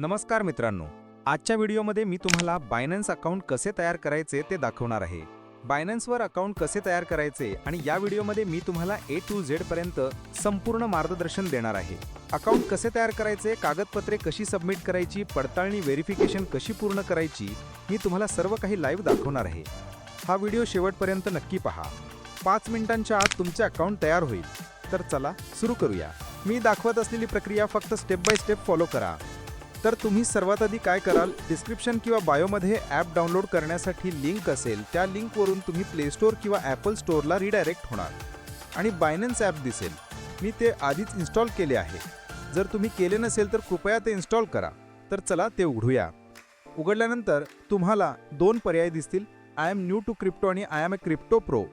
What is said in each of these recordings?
नमस्कार मित्रांनो. आजच्या व्हिडिओमध्ये मी तुम्हाला बायनन्स अकाउंट कसे तयार करायचे ते दाखवणार आहे. बायनन्सवर अकाउंट कसे तयार करायचे आणि या व्हिडिओमध्ये मी तुम्हाला ए टू झेड पर्यंत संपूर्ण मार्गदर्शन देणार आहे. अकाउंट कसे तयार करायचे कागदपत्रे कशी सबमिट करायची पडताळणी व्हेरिफिकेशन कशी पूर्ण करायची मी तुम्हाला सर्व काही लाईव्ह दाखवणार आहे. हा व्हिडिओ शेवटपर्यंत नक्की पहा. पाच मिनिटांच्या आत तुमचे अकाउंट तयार होईल. तर चला सुरू करूया. मी दाखवत असलेली प्रक्रिया फक्त स्टेप बाय स्टेप फॉलो करा. तर तुम्ही सर्वात आधी काय कराल? डिस्क्रिप्शन किंवा बायोमध्ये ॲप डाउनलोड करण्यासाठी लिंक असेल त्या लिंकवरून तुम्ही प्ले स्टोअर किंवा ॲपल स्टोअरला रिडायरेक्ट होणार. आणि बायनन्स ॲप दिसेल. मी ते आधीच इन्स्टॉल केले आहे. जर तुम्ही केले नसेल तर कृपया ते इन्स्टॉल करा. तर चला ते उघडूया. उघडल्यानंतर तुम्हाला दोन पर्याय दिसतील. I M new to crypto आणि I M a crypto pro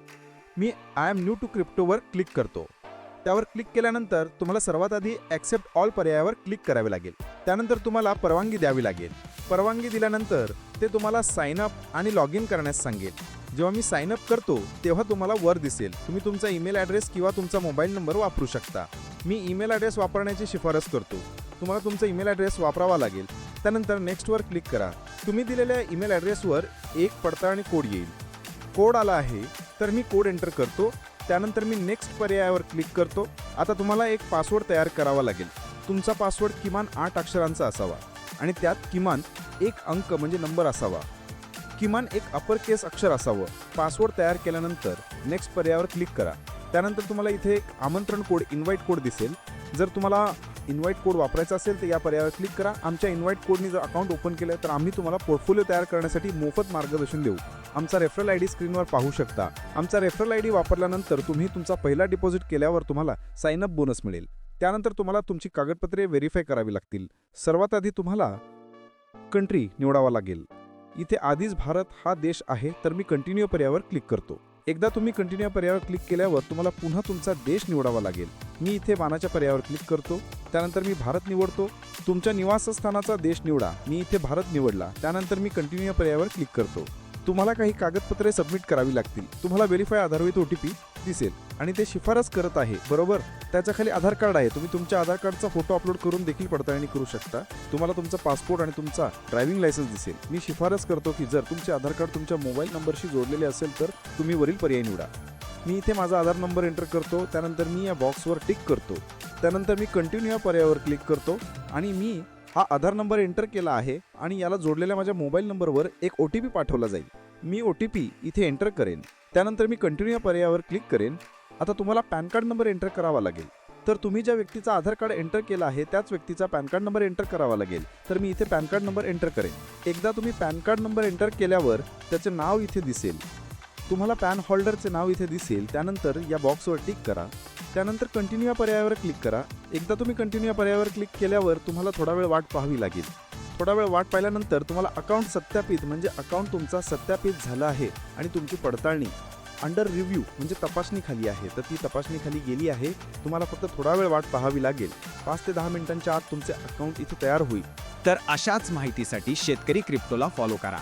me I M new to क्रिप्टोवर क्लिक करतो. त्यावर क्लिक केल्यानंतर तुम्हाला सर्वात आधी ॲक्सेप्ट ऑल पर्यायावर क्लिक करावे लागेल. त्यानंतर तुम्हाला परवानगी द्यावी लागेल. परवानगी दिल्यानंतर ते तुम्हाला साइन अप आणि लॉग इन करण्यास सांगेल. जेव्हा मी साइन अप करतो तेव्हा तुम्हाला वर दिसेल. तुम्ही तुमचा ईमेल ॲड्रेस किंवा तुमचा मोबाईल नंबर वापरू शकता. मी ईमेल ॲड्रेस वापरण्याची शिफारस करतो. तुम्हाला तुमचा ईमेल ॲड्रेस वापरावा लागेल. त्यानंतर नेक्स्टवर क्लिक करा. तुम्ही दिलेल्या ईमेल ॲड्रेसवर एक पडताळणी कोड येईल. कोड आला आहे तर मी कोड एंटर करतो. त्यानंतर मी नेक्स्ट पर्यायावर क्लिक करतो. आता तुम्हाला एक पासवर्ड तयार करावा लागेल. तुमचा पासवर्ड किमान आठ अक्षरांचा असावा आणि त्यात किमान एक अंक म्हणजे नंबर असावा. किमान एक अपर केस अक्षर असावं. पासवर्ड तयार केल्यानंतर नेक्स्ट पर्यायावर क्लिक करा. त्यानंतर तुम्हाला इथे एक आमंत्रण कोड इन्व्हाइट कोड दिसेल. जर तुम्हाला इन्व्हाइट कोड वापरायचा असेल तर या पर्यायावर क्लिक करा. आमच्या इन्व्हाइट कोडनी जर अकाउंट ओपन केलं तर आम्ही तुम्हाला पोर्टफोलिओ तयार करण्यासाठी मोफत मार्गदर्शन देऊ. आमचा रेफरल आय डी स्क्रीनवर पाहू शकता. आमचा रेफरल आय डी वापरल्यानंतर तुम्ही तुमचा पहिला डिपॉझिट केल्यावर तुम्हाला साइन अप बोनस मिळेल. त्यानंतर तुम्हाला तुमची कागदपत्रे व्हेरीफाय करावी लागतील. सर्वात आधी तुम्हाला कंट्री निवडावा लागेल. इथे आधीच भारत हा देश आहे तर मी कंटिन्यू पर्यायावर क्लिक करतो. एकदा तुम्ही कंटिन्यू पर्यायावर क्लिक केल्यावर तुम्हाला पुन्हा तुमचा देश निवडावा लागेल. मी इथे बाणाच्या पर्यायावर क्लिक करतो. त्यानंतर मी भारत निवडतो. तुमच्या निवासस्थानाचा देश निवडा. मी इथे भारत निवडला. त्यानंतर मी कंटिन्यू पर्यायावर क्लिक करतो. तुम्हाला काही कागदपत्रे सबमिट करावी लागतील. तुम्हाला व्हेरीफाय आधारित ओ टी पी दिसेल. आणि ते शिफारस करत आहे. बरोबर? त्याच्याखाली आधार कार्ड आहे. तुम्ही तुमच्या आधार कार्डचा फोटो अपलोड करून देखील पडताळणी करू शकता. तुम्हाला तुमचा पासपोर्ट आणि तुमचा ड्रायव्हिंग लायसन्स दिसेल. मी शिफारस करतो की जर तुमचे आधार कार्ड तुमच्या मोबाईल नंबरशी जोडलेले असेल तर तुम्ही वरील पर्याय निवडा. मी इथे माझा आधार नंबर एंटर करतो त्यानंतर मी या बॉक्सवर टिक करतो त्यानंतर मी कंटिन्यू या पर्यायावर क्लिक करतो आणि मी हा आधार नंबर एंटर केला आहे आणि याला जोडलेल्या माझ्या मोबाईल नंबरवर एक ओ टी पी पाठवला जाईल. मी ओ टी पी इथे एंटर करेन. त्यानंतर मी कंटिन्यू या पर्यायावर क्लिक करेन. आता तुम्हाला पॅन कार्ड नंबर एंटर करावा लागेल. तर तुम्ही ज्या व्यक्तीचा आधार कार्ड एंटर केला आहे त्याच व्यक्तीचा पॅन कार्ड नंबर एंटर करावा लागेल. तर मी इथे पॅन कार्ड नंबर एंटर करेन. एकदा तुम्ही पॅन कार्ड नंबर एंटर केल्यावर त्याचे नाव इथे दिसेल. तुम्हाला पॅन होल्डरचे नाव इथे दिसेल त्यानंतर या बॉक्सवर टिक करा. त्यानंतर कंटिन्यू या पर्यायावर क्लिक करा. एकदा तुम्ही कंटिन्यू या पर्यायावर क्लिक केल्यावर तुम्हाला थोडा वेळ वाट पाहावी लागेल. थोडा वेळ वाट पाहिल्यानंतर तुम्हाला अकाउंट सत्यापित म्हणजे अकाउंट तुमचा सत्यापित झाला आहे आणि तुमची पडताळणी. अंडर रिव्ह्यू म्हणजे तपासणीखाली आहे. तर ती तपासणीखाली गेली आहे. तुम्हाला फक्त थोडा वेळ वाट पाहावी लागेल. पाच ते दहा मिनिटांच्या आत तुमचे अकाउंट इथे तयार होईल. तर अशाच माहितीसाठी शेतकरी क्रिप्टोला फॉलो करा.